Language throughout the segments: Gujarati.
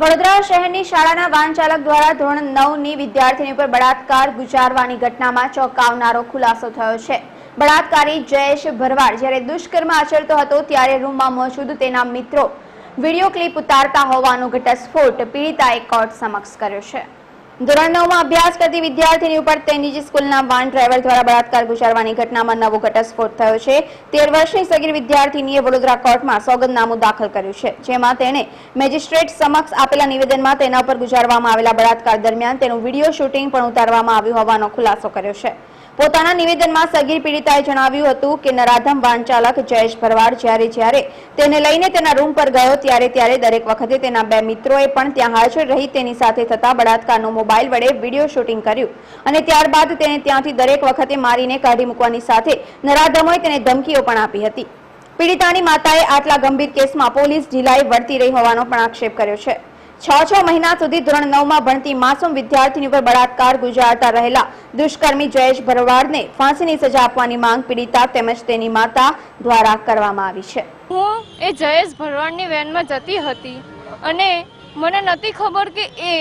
વડોદરા શહેરની શાળાના વાહન ચાલક દ્વારા ધોરણ નવની વિદ્યાર્થીની પર બળાત્કાર ગુજારવાની ઘટનામાં ચોંકાવનારો ખુલાસો થયો છે. બળાત્કારી જયેશ ભરવાડ જ્યારે દુષ્કર્મ આચરતો હતો ત્યારે રૂમમાં મોજૂદ તેના મિત્રો. વીડિયો ક્લિપ ઉતારતા હોવાનો ઘટસ્ફોટ, પીડિતાએ કોર્ટ સમક્ષ કર્યો છે. ધોરણ નવમાં અભ્યાસ કરતી વિદ્યાર્થીની ઉપર તેની જ સ્કૂલના વાન ડ્રાઈવર દ્વારા બળાત્કાર ગુજારવાની ઘટનામાં નવો ઘટસ્ફોટ થયો છે. તેર વર્ષની સગીર વિદ્યાર્થીનીએ વડોદરા કોર્ટમાં સોગંદનામું દાખલ કર્યું છે. જેમાં તેણે મેજિસ્ટ્રેટ સમક્ષ આપેલા નિવેદનમાં તેના ઉપર ગુજારવામાં આવેલા બળાત્કાર દરમિયાન તેનું વીડિયો શૂટિંગ પણ ઉતારવામાં આવ્યું હોવાનો ખુલાસો કર્યો છે. પોતાના નિવેદનમાં સગીર પીડિતાએ જણાવ્યું હતું કે નરાધમ વાહન ચાલક જયેશ ભરવાડ જ્યારે જ્યારે તેને લઈને તેના રૂમ પર ગયો ત્યારે ત્યારે દરેક વખતે તેના બે મિત્રોએ પણ ત્યાં હાજર રહી તેની સાથે થતા બળાત્કારનો મોબાઈલ વડે વીડિયો શૂટિંગ કર્યું અને ત્યારબાદ તેને ત્યાંથી દરેક વખતે મારીને કાઢી મૂકવાની સાથે નરાધમોએ તેને ધમકીઓ પણ આપી હતી. પીડિતાની માતાએ આટલા ગંભીર કેસમાં પોલીસ ઢીલાઈ વર્તી રહી હોવાનો પણ આક્ષેપ કર્યો છે. છ છ મહિના સુધી ધોરણ નવમાં ભણતી માસૂમ વિદ્યાર્થીની ઉપર બળાત્કાર ગુજારતા રહેલા દુષ્કર્મી જયેશ ભરવાડને ફાંસીની સજા આપવાની માંગ પીડિતા તેમજ તેની માતા દ્વારા કરવામાં આવી છે. હું એ જયેશ ભરવાડની વેનમાં જતી હતી અને મને નથી ખબર કે એ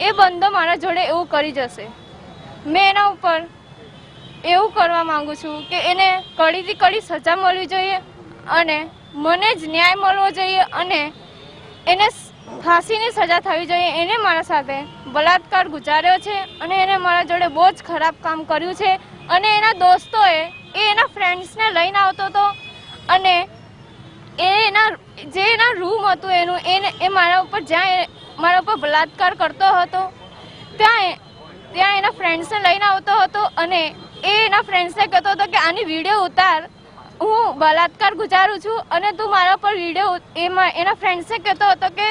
એ બંદો મારા જોડે એવું કરી જશે. મેં એના ઉપર એવું કરવા માંગુ છું કે એને કડીથી કડી સજા મળવી જોઈએ અને મને જ ન્યાય મળવો જોઈએ અને એને ફાંસીની સજા થવી જોઈએ એને મારા સાથે બલાત્કાર ગુજાર્યો છે અને એને મારા જોડે બહુ જ ખરાબ કામ કર્યું છે અને એના દોસ્તોએ એ એના ફ્રેન્ડ્સને લઈને આવતો હતો અને એ એના, જે એના રૂમ હતું એનું એને એ મારા ઉપર જ્યાં મારા ઉપર બલાત્કાર કરતો હતો, ત્યાં ત્યાં એના ફ્રેન્ડ્સને લઈને આવતો હતો અને એ એના ફ્રેન્ડ્સને કહેતો હતો કે આની વીડિયો ઉતાર. હું બલાત્કાર ગુજારું છું અને તું મારા પર વીડિયો એમાં એના ફ્રેન્ડ્સે કહેતો હતો કે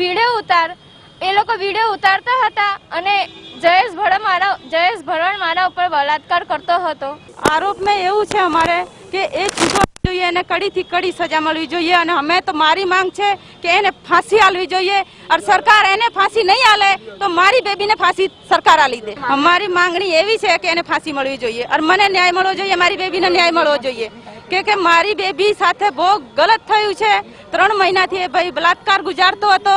વીડિયો ઉતાર. એ લોકો વીડિયો ઉતારતા હતા અને જયેશ ભરડ મારા જયેશ ભરડ મારા ઉપર બલાત્કાર કરતો હતો. આરોપમાં એવું છે અમારે કે એ છૂટો જોઈએ અને કડીથી કડી સજા મળવી જોઈએ અને અમે તો મારી માંગ છે કે એને ફાંસી આલવી જોઈએ. અને સરકાર એને ફાંસી નહીં આલે તો મારી બેબીને ફાંસી સરકાર આલી દે. અમારી માંગણી એવી છે કે એને ફાંસી મળવી જોઈએ. અને મને ન્યાય મળવો જોઈએ, મારી બેબીને ન્યાય મળવો જોઈએ. કે કે મારી બેબી સાથે બહુ ગલત થયું છે. ત્રણ મહિનાથી એ ભાઈ બલાત્કાર ગુજારતો હતો.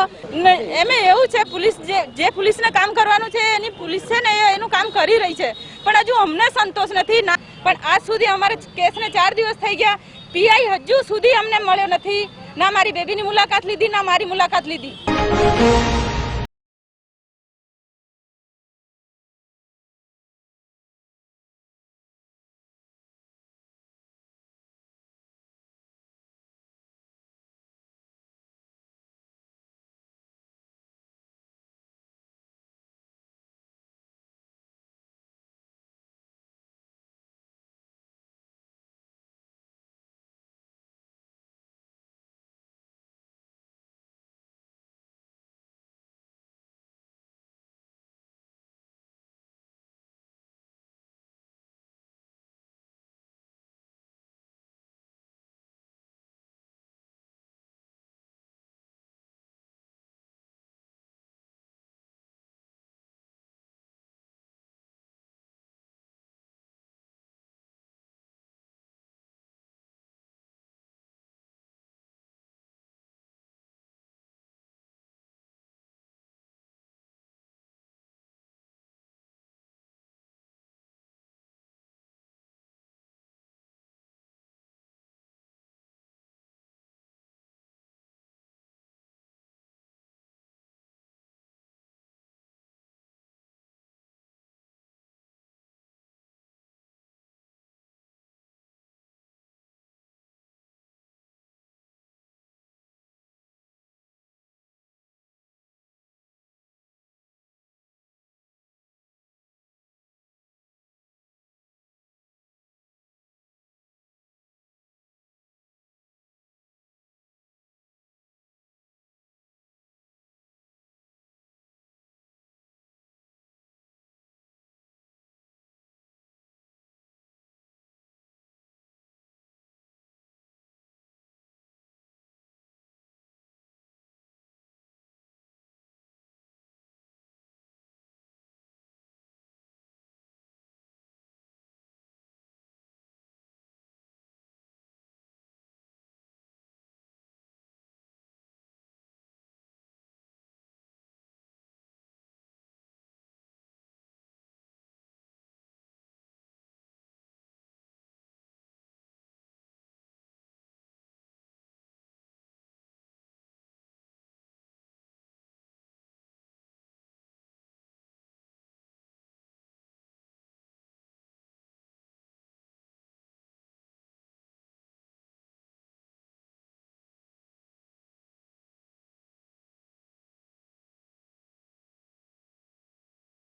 એમે એવું છે, પોલીસ જે જે પોલીસને કામ કરવાનું છે, એની પોલીસ છે ને એનું કામ કરી રહી છે. પણ હજુ અમને સંતોષ નથી. ના, પણ આજ સુધી અમારે કેસને ચાર દિવસ થઈ ગયા. પીઆઈ હજુ સુધી અમને મળ્યો નથી. ના મારી બેબીની મુલાકાત લીધી, ના મારી મુલાકાત લીધી.